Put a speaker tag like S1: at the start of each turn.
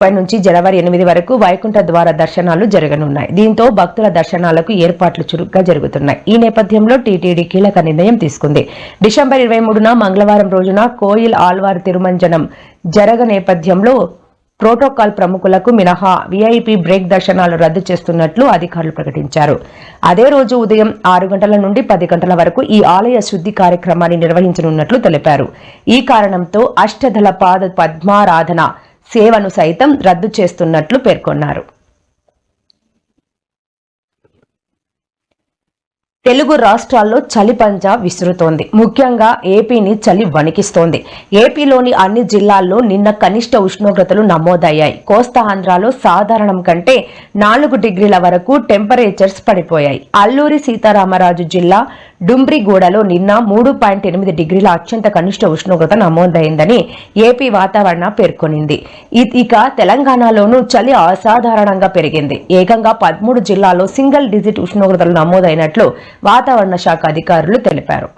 S1: ముప్పై నుంచి జనవరి ఎనిమిది వరకు వైకుంఠ ద్వార దర్శనాలు జరగనున్నాయి. దీంతో భక్తుల దర్శనాలకు ఏర్పాట్లు చురుగ్గా జరుగుతున్నాయి. ఈ నేపథ్యంలో టీటీడీ కీలక నిర్ణయం తీసుకుంది. డిసెంబర్ ఇరవై మూడున మంగళవారం రోజున కోయిల్ ఆల్వార్ తిరుమంజనం జరగ నేపథ్యంలో ప్రోటోకాల్ ప్రముఖులకు మినహా వీఐపీ బ్రేక్ దర్శనాలు రద్దు చేస్తున్నట్లు అధికారులు ప్రకటించారు. అదే రోజు ఉదయం ఆరు గంటల నుండి పది గంటల వరకు ఈ ఆలయ శుద్ధి కార్యక్రమాన్ని నిర్వహించనున్నట్లు తెలిపారు. ఈ కారణంతో అష్టదళ పాద పద్మారాధన సేవను సైతం రద్దు చేస్తున్నట్లు పేర్కొన్నారు. తెలుగు రాష్ట్రాల్లో చలి పంజా విసురుతోంది. ముఖ్యంగా ఏపీని చలి వణికిస్తోంది. ఏపీలోని అన్ని జిల్లాల్లో నిన్న కనిష్ట ఉష్ణోగ్రతలు నమోదయ్యాయి. కోస్తా ఆంధ్రాలో సాధారణం కంటే నాలుగు డిగ్రీల వరకు టెంపరేచర్స్ పడిపోయాయి. అల్లూరి సీతారామరాజు జిల్లా డుంబ్రిగూడలో నిన్న మూడు పాయింట్ ఎనిమిది డిగ్రీల అత్యంత కనిష్ట ఉష్ణోగ్రత నమోదైందని ఏపీ వాతావరణ పేర్కొనింది. ఇక తెలంగాణలోనూ చలి అసాధారణంగా పెరిగింది. ఏకంగా పదమూడు జిల్లాల్లో సింగిల్ డిజిట్ ఉష్ణోగ్రతలు నమోదైనట్లు వాతావరణ శాఖ అధికారులు తెలిపారు.